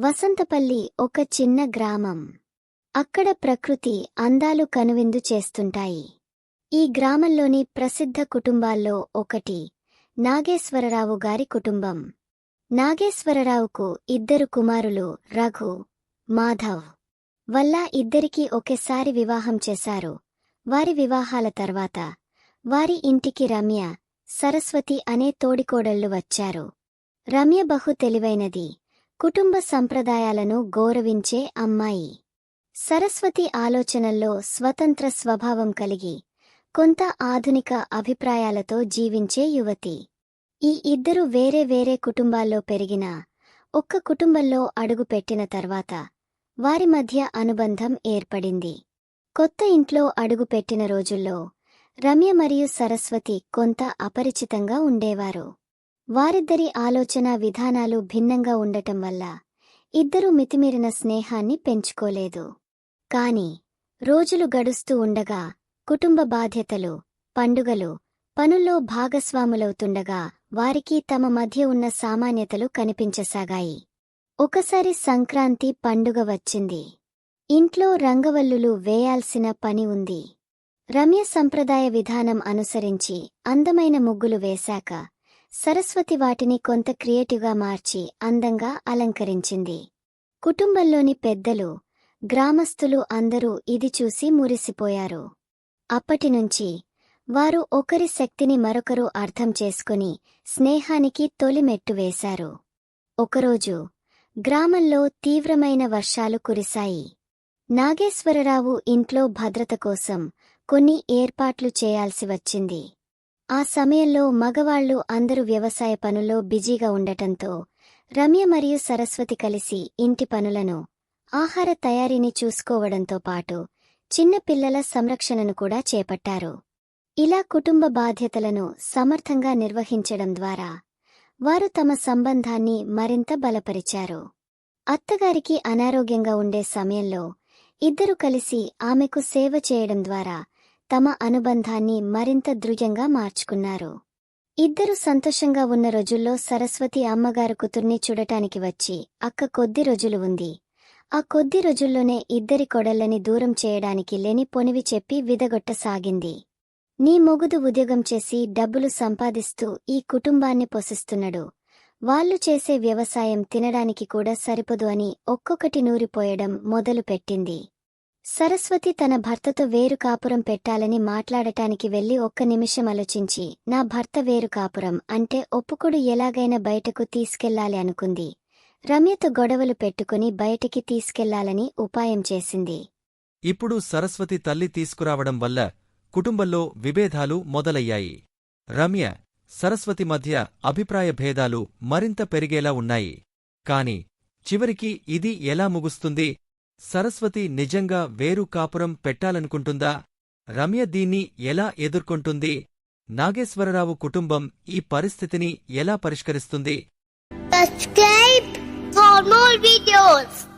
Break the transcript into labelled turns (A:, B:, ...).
A: వసంతపల్లి ఒక చిన్న గ్రామం. అక్కడ ప్రకృతి అందాలు కనువిందు చేస్తుంటాయి. ఈ గ్రామంలోని ప్రసిద్ధ కుటుంబాల్లో ఒకటి నాగేశ్వరరావు గారి కుటుంబం. నాగేశ్వరరావుకు ఇద్దరు కుమారులు రఘు మాధవ్. వల్ల ఇద్దరికీ ఒకేసారి వివాహం చేశారు. వారి వివాహాల తర్వాత వారి ఇంటికి రమ్య సరస్వతి అనే తోడికోడళ్ళు వచ్చారు. రమ్య బహు తెలివైనది. కుటుంబ సంప్రదాయాలను గౌరవించే అమ్మాయి. సరస్వతి ఆలోచనల్లో స్వతంత్ర స్వభావం కలిగి కొంత ఆధునిక అభిప్రాయాలతో జీవించే యువతి. ఈ ఇద్దరు వేరే వేరే కుటుంబాల్లో పెరిగినా ఒక్క కుటుంబంలో అడుగుపెట్టిన తర్వాత వారి మధ్య అనుబంధం ఏర్పడింది. కొత్త ఇంట్లో అడుగుపెట్టిన రోజుల్లో రమ్య మరియు సరస్వతి కొంత అపరిచితంగా ఉండేవారు. వారిద్దరి ఆలోచన విధానాలు భిన్నంగా ఉండటం వల్ల ఇద్దరూ మితిమీరిన స్నేహాన్ని పెంచుకోలేదు. కాని రోజులు గడుస్తూ ఉండగా కుటుంబ బాధ్యతలు పండుగలు పనుల్లో భాగస్వాములవుతుండగా వారికి తమ మధ్య ఉన్న సామాన్యతలు కనిపించసాగాయి. ఒకసారి సంక్రాంతి పండుగ వచ్చింది. ఇంట్లో రంగవల్లులు వేయాల్సిన పని ఉంది. రమ్య సంప్రదాయ విధానం అనుసరించి అందమైన ముగ్గులు వేశాక సరస్వతి వాటిని కొంత క్రియేటివ్గా మార్చి అందంగా అలంకరించింది. కుటుంబంలోని పెద్దలు గ్రామస్తులు అందరూ ఇది చూసి మురిసిపోయారు. అప్పటినుంచి వారు ఒకరి శక్తిని మరొకరు అర్థం చేసుకుని స్నేహానికి తొలిమెట్టు వేశారు. ఒకరోజు గ్రామంలో తీవ్రమైన వర్షాలు కురిశాయి. నాగేశ్వరరావు ఇంట్లో భద్రత కోసం కొన్ని ఏర్పాట్లు చేయాల్సి వచ్చింది. ఆ సమయంలో మగవాళ్ళు అందరూ వ్యవసాయ పనుల్లో బిజీగా ఉండటంతో రమ్య మరియు సరస్వతి కలిసి ఇంటి పనులను ఆహార తయారీని చూసుకోవడంతో పాటు చిన్నపిల్లల సంరక్షణను కూడా చేపట్టారు. ఇలా కుటుంబ బాధ్యతలను సమర్థంగా నిర్వహించడం ద్వారా వారు తమ సంబంధాన్ని మరింత బలపరిచారు. అత్తగారికి అనారోగ్యంగా ఉండే సమయంలో ఇద్దరు కలిసి ఆమెకు సేవ చేయడం ద్వారా తమ అనుబంధాన్ని మరింత దృఢంగా మార్చుకున్నారు. ఇద్దరు సంతోషంగా ఉన్న రోజుల్లో సరస్వతి అమ్మగారు కూతుర్ని చూడటానికి వచ్చి అక్క కొద్ది రోజులు ఉంది. ఆ కొద్ది రోజుల్లోనే ఇద్దరి కొడళ్ళని దూరం చేయడానికి లేని పొనివి చెప్పి విదగొట్టసాగింది నీ మొగుదు ఉద్యోగం చేసి డబ్బులు సంపాదిస్తూ ఈ కుటుంబాన్ని పోషిస్తున్నాడు. వాళ్ళు చేసే వ్యవసాయం తినడానికి కూడా సరిపోదు అని ఒక్కొక్కటి నూరిపోయడం మొదలుపెట్టింది. సరస్వతి తన భర్తతో వేరు కాపురం పెట్టాలని మాట్లాడటానికి వెళ్ళి ఒక్క నిమిషం ఆలోచించి నా భర్త వేరు కాపురం అంటే ఒప్పుకుడు ఎలాగైనా బయటకు తీసుకెళ్ళాలి అనుకుంది. రమ్యతో గొడవలు పెట్టుకుని బయటికి తీసుకెళ్ళాలని ఉపాయం చేసింది.
B: ఇప్పుడు సరస్వతి తల్లి తీసుకురావడం వల్ల కుటుంబంలో విభేదాలు మొదలయ్యాయి. రమ్య సరస్వతి మధ్య అభిప్రాయ భేదాలు మరింత పెరిగేలా ఉన్నాయి. కాని చివరికి ఇది ఎలా ముగుస్తుంది? సరస్వతి నిజంగా వేరు కాపురం పెట్టాలనుకుంటుందా? రమ్య దీన్ని ఎలా ఎదుర్కొంటుంది? నాగేశ్వరరావు కుటుంబం ఈ పరిస్థితిని ఎలా పరిష్కరిస్తుంది?
C: Subscribe for more videos.